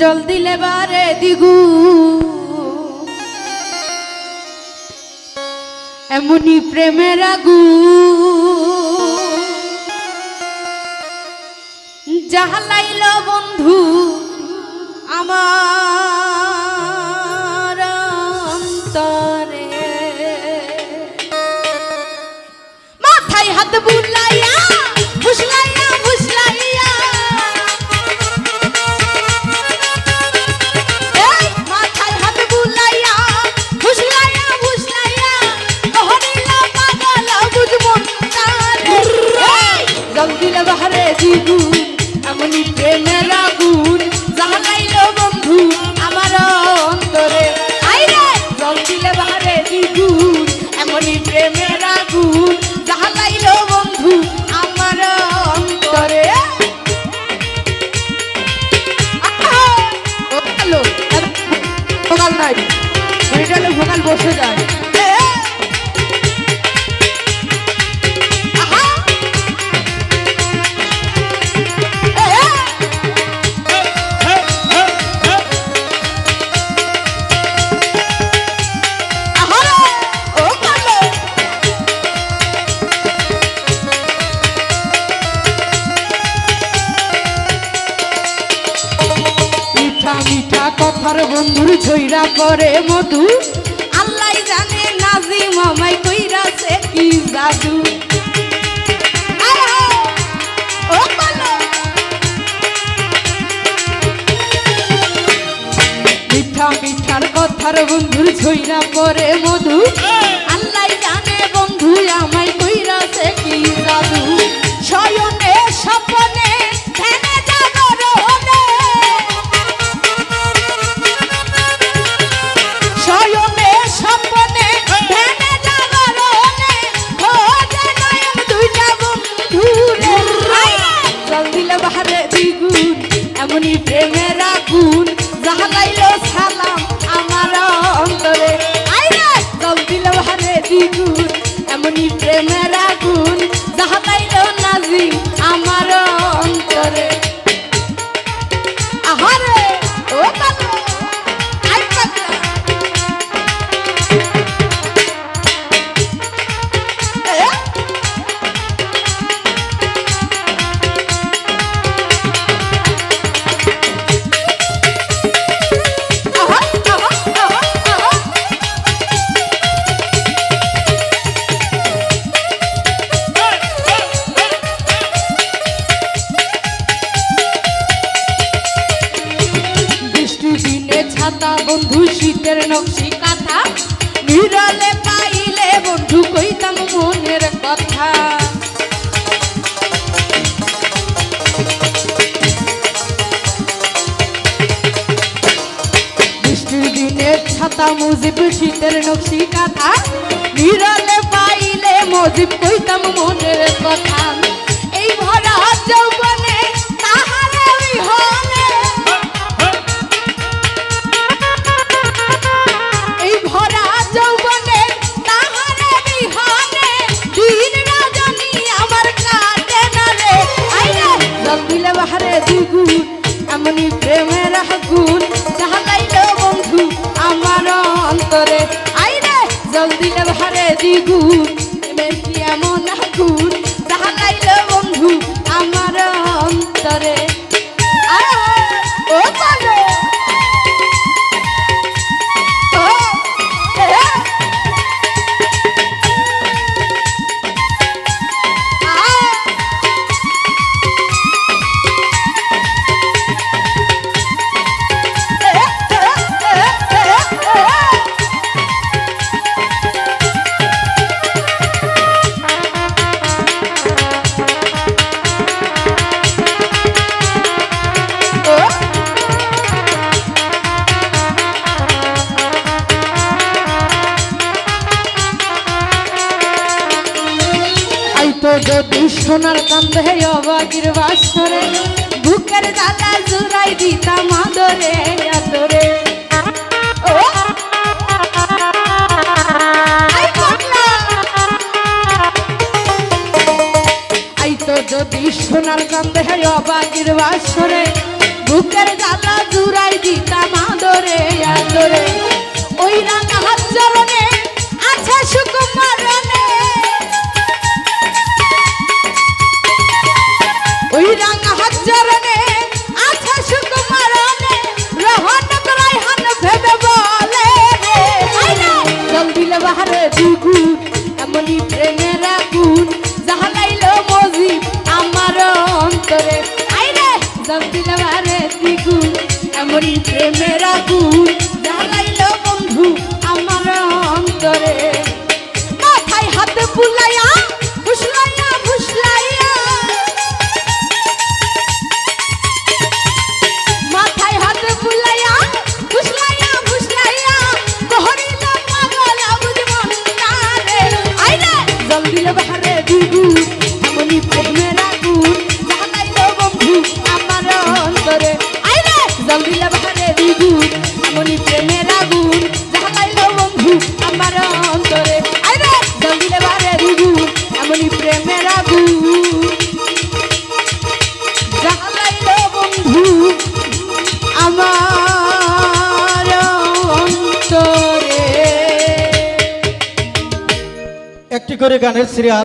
জল দিলে বারে দিগু। এমনি প্রেমের আগু। জাহালাইল বন্ধু আমার অন্তরে। মাথায় হাত বুলাইয়া ভোকাল বসে যায় কালো! কথার বন্ধুর ঝইরা করে মধু আমায় কইরাছে কি জাদু? হায়! মিঠা মিঠার কথার বন্ধুর ছইরা পরে মধু। আল্লাহ জানে বন্ধু জল দিলে বাহারে দ্বিগুণ ছাতা বন্ধু, শীতের নকশি কাঁথা। নিরলে পাইলে বন্ধু, কইতাম মনের কথা। ছাতা মুজিব, শীতের নকশি কাঁথা। নিরলে পাইলে মজিব, কইতাম মনের কথা। এই ভরা এমনি প্রেমের আগুন। জাহালাইল বন্ধু আমার অন্তরে। আইরে জল দিলে দ্বিগুণ। যদি সোনার কান্দে অবাগির বাসরে, বুকের জ্বালা জুড়াই দিতাম আদরে। আদরে যদি সোনার কান্দে অবাগির বাসরে করে গানের সিরিয়াল